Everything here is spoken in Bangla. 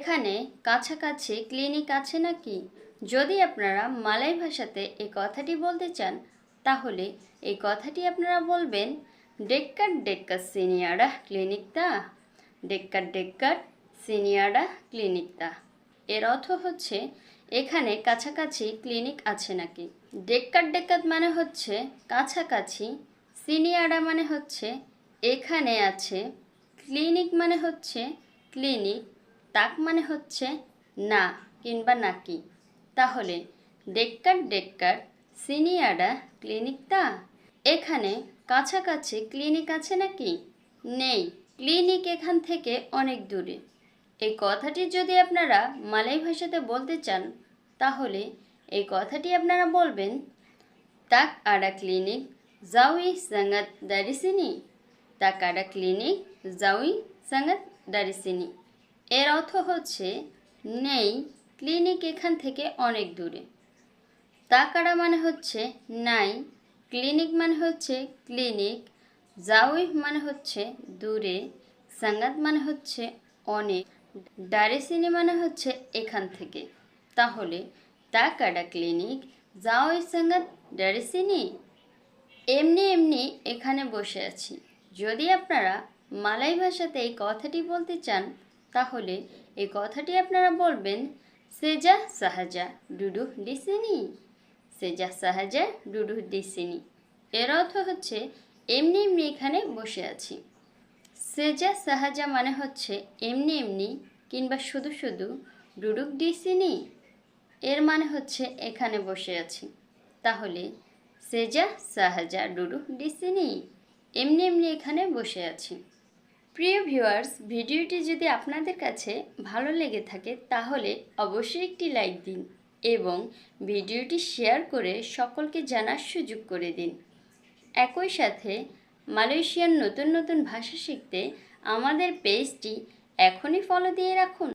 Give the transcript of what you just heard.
এখানে কাছাকাছি ক্লিনিক আছে নাকি? যদি আপনারা মালাই ভাষাতে এই কথাটি বলতে চান, তাহলে এই কথাটি আপনারা বলবেন, ডেক্কার ডেক্কার সিনিয়ারা ক্লিনিকটা ডেক্কার ডেক্কার সিনিয়ারা ক্লিনিকটা এর অর্থ হচ্ছে, এখানে কাছাকাছি ক্লিনিক আছে নাকি? ডেক্কার ডেক্কাত মানে হচ্ছে কাছাকাছি, সিনিয়ারা মানে হচ্ছে এখানে আছে, ক্লিনিক মানে হচ্ছে ক্লিনিক তাক মানে হচ্ছে না কিংবা নাকি। তাহলে ডেক্কার ডেক্কার, সিনিয়াডা ক্লিনিক তা? এখানে কাছাকাছি ক্লিনিক আছে নাকি? নেই, ক্লিনিক এখান থেকে অনেক দূরে। এই কথাটি যদি আপনারা মালয় ভাষাতে বলতে চান, তাহলে এই কথাটি আপনারা বলবেন, তাক আডা ক্লিনিক যাওই সাঙ্গাত দারিসিনি? তাক আডা ক্লিনিক যাওই সাঙ্গাত দারিসিনি। এর অর্থ হচ্ছে, নেই, ক্লিনিক এখান থেকে অনেক দূরে। তাকাড়া মানে হচ্ছে, নাই, ক্লিনিক মানে হচ্ছে, ক্লিনিক। জাউই মানে হচ্ছে, দূরে। সাঙ্গাত মানে হচ্ছে, অনেক। ডারেসিনি মানে হচ্ছে, এখান থেকে। তাহলে তাকাডা ক্লিনিক, যাওই সাঙ্গাত ডারেসিনি? এমনি এমনি এখানে বসে আছি। যদি আপনারা মালাই ভাষাতে এই কথাটি বলতে চান তাহলে এই কথাটি আপনারা বলবেন, সেজা সাহাজা, ডুডু ডিসিনি। সেজা সাহাজা, ডুডু ডিসিনি। এর অর্থ হচ্ছে, এমনি এমনি এখানে বসে আছি। সেজা সাহাজা মানে হচ্ছে, এমনি এমনি কিংবা শুধু শুধু ডুডুক ডিসিনি। এর মানে হচ্ছে, এখানে বসে আছি। তাহলে, সেজা সাহাজা, ডুডু ডিসিনি। এমনি এমনি এখানে বসে আছি। প্রিয় ভিউয়ার্স, ভিডিওটি যদি আপনাদের কাছে ভালো লেগে থাকে, তাহলে অবশ্যই একটি লাইক দিন এবং ভিডিওটি শেয়ার করে সকলকে জানার সুযোগ করে দিন। একই সাথে মালয়েশিয়ার নতুন নতুন ভাষা শিখতে আমাদের পেজটি এখনই ফলো দিয়ে রাখুন।